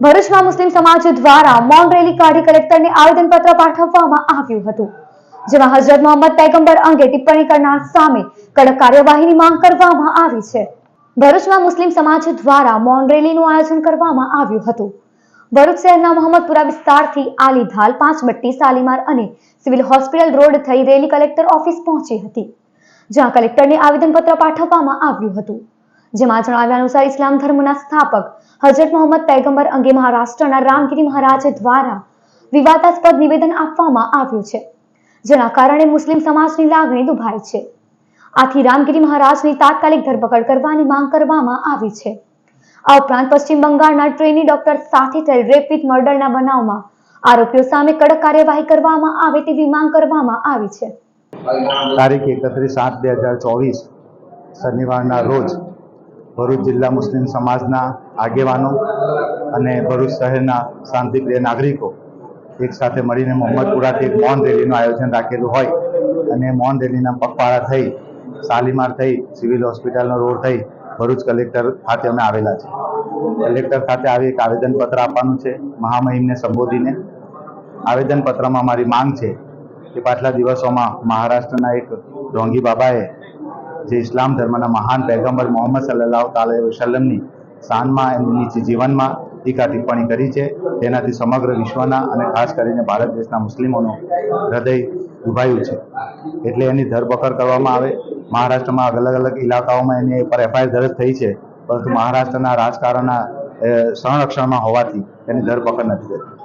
ભરૂચમાં મુસ્લિમ સમાજ દ્વારા મૌન રેલી કાઢી કલેક્ટરને આવેદનપત્ર પાઠવવામાં આવ્યું હતું, જેમાં હઝરત મોહમ્મદ પૈગંબર અંગે ટિપ્પણી કરનાર સામે કડક કાર્યવાહીની માંગ કરવામાં આવી છે. ભરૂચમાં મુસ્લિમ સમાજ દ્વારા મૌન રેલીનું આયોજન કરવામાં આવ્યું હતું. ભરૂચ શહેરના મોહમ્મદપુરા વિસ્તારથી આલીધાલ પાંચબટ્ટી શાલીમાર અને સિવિલ હોસ્પિટલ રોડ થઈ રેલી કલેક્ટર ઓફિસ પહોંચી હતી, જ્યાં કલેક્ટરને આવેદનપત્ર પાઠવવામાં આવ્યું હતું, જેમાં જણાવ્યા અનુસાર ઇસ્લામ ધર્મના સ્થાપક હજરત મોહમ્મદ પૈગંબર અંગે મહારાષ્ટ્રના રામગીરી મહારાજ દ્વારા વિવાદાસ્પદ નિવેદન આપવામાં આવ્યું છે, જેના કારણે મુસ્લિમ સમાજની લાગણી દુભાઈ છે. આથી રામગીરી મહારાજની તાત્કાલિક ધરપકડ કરવાની માંગ કરવામાં આવી છે. આ ઉપરાંત પશ્ચિમ બંગાળના ટ્રેની ડોક્ટર સાથે થયેલ રેપ વિથ મર્ડરના બનાવમાં આરોપીઓ સામે કડક કાર્યવાહી કરવામાં આવે તેવી માંગ કરવામાં આવી છે. તારીખ એકત્રીસ આઠ બે હજાર ચોવીસ, શનિવારના રોજ ભરૂચ જિલ્લા મુસ્લિમ સમાજના આગેવાનો અને ભરૂચ શહેરના શાંતિપ્રિય નાગરિકો એક સાથે મળીને મોહમ્મદપુરાથી એક મૌન રેલીનું આયોજન રાખેલું હોય અને મૌન રેલીના પગપાળા થઈ, શાલીમાર થઈ, સિવિલ હોસ્પિટલનો રોડ થઈ, ભરૂચ કલેક્ટર ખાતે અમે આવેલા છે કલેક્ટર ખાતે આવી એક આવેદનપત્ર આપવાનું છે, મહામહિમને સંબોધીને. આવેદનપત્રમાં મારી માંગ છે કે પાછલા દિવસોમાં મહારાષ્ટ્રના એક ઢોંગી બાબાએ જે ઇસ્લામ ધર્મના મહાન પૈગંબર મોહમ્મદ સલ્લાહ તાલે વસલમની શાનમાં એમની જીવનમાં ટીકા ટિપ્પણી કરી છે. તેનાથી સમગ્ર વિશ્વના અને ખાસ કરીને ભારત દેશના મુસ્લિમોનો હૃદય દુભાયું છે. એટલે એની ધરપકડ કરવામાં આવે. મહારાષ્ટ્રમાં અલગ અલગ ઇલાકાઓમાં એની પર એફઆઈઆર દર્જ થઈ છે. પરંતુ મહારાષ્ટ્રના રાજકારણના સંરક્ષણમાં હોવાથી એની ધરપકડ નથી થતી.